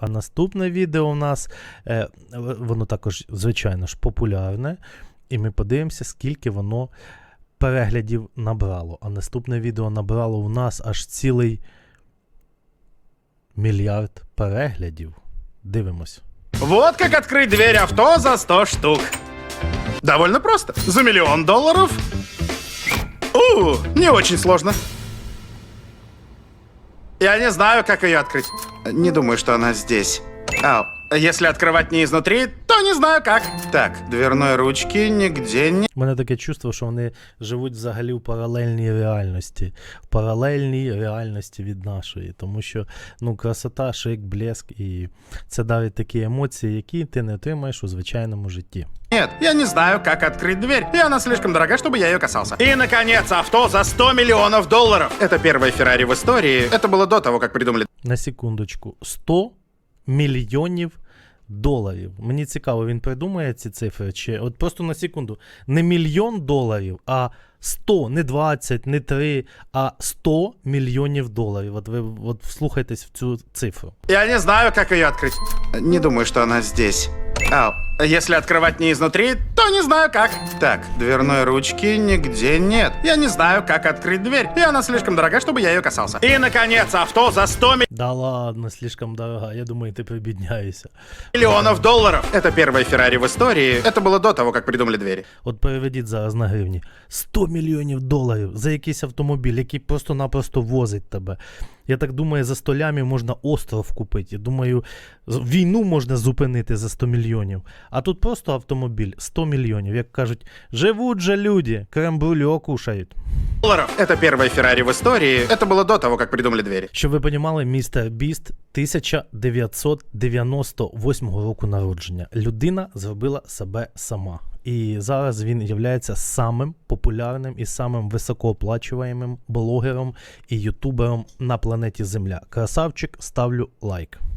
А наступне відео у нас, е, воно також, звичайно ж, популярне. І ми подивимося, скільки воно переглядів набрало. А наступне відео набрало у нас аж цілий мільярд переглядів. Дивимось. Вот как открыть дверь авто за 100 штук. Довольно просто. За миллион долларов. У, не очень сложно. Я не знаю, как ее открыть. Не думаю, что она здесь. Ау. Если открывать не изнутри, то не знаю как. Так, дверной ручки нигде не... У мене таке чувство, що вони живуть взагалі в паралельній реальності, в паралельній реальності від нашої, тому що ну, красота, шик, блеск, і це дарить такі емоції, які ти не отримаєш у звичайному житті. Нет, я не знаю, как открыть дверь, и она слишком дорога, чтобы я ее касался. И, наконец, авто за 100 миллионов долларов. Это первая Феррари в истории. Это было до того, как придумали На секундочку, 100 мільйонів Доларів. Мені цікаво, він придумає ці цифри, чи от просто на секунду, не мільйон доларів, а 100, не 20, не 3, а 100 мільйонів доларів. От ви от вслухайтесь в цю цифру. Я не знаю, як ее відкрити. Не думаю, що вона здесь. Ау. Если открывать не изнутри, то не знаю как. Так, дверной ручки нигде нет. Я не знаю, как открыть дверь, и она слишком дорога, чтобы я ее касался. И, наконец, авто за 100 Да ладно, слишком дорога. Я думаю, ти прибідняєшся. миллионов долларов. Это первая Феррари в истории. Это было до того, как придумали двери. От переведіть зараз на гривні. 100 мільйонів доларів за якийсь автомобіль, який просто-напросто возить тебе. Я так думаю, за 100 лямів можна остров купити. Я думаю, з- війну можна зупинити за 100 мільйонів. А тут просто автомобіль 100 мільйонів. Як кажуть, живуть же люди, крем-брюльо кушають. Долларов. Это первая Феррари в истории. Это было до того, как придумали двери. Щоб ви понімали, містер Біст 1998 року народження. Людина зробила себе сама. І зараз він є самим популярним і самим високооплачуваємим блогером і ютубером на планеті Земля. Красавчик, ставлю лайк.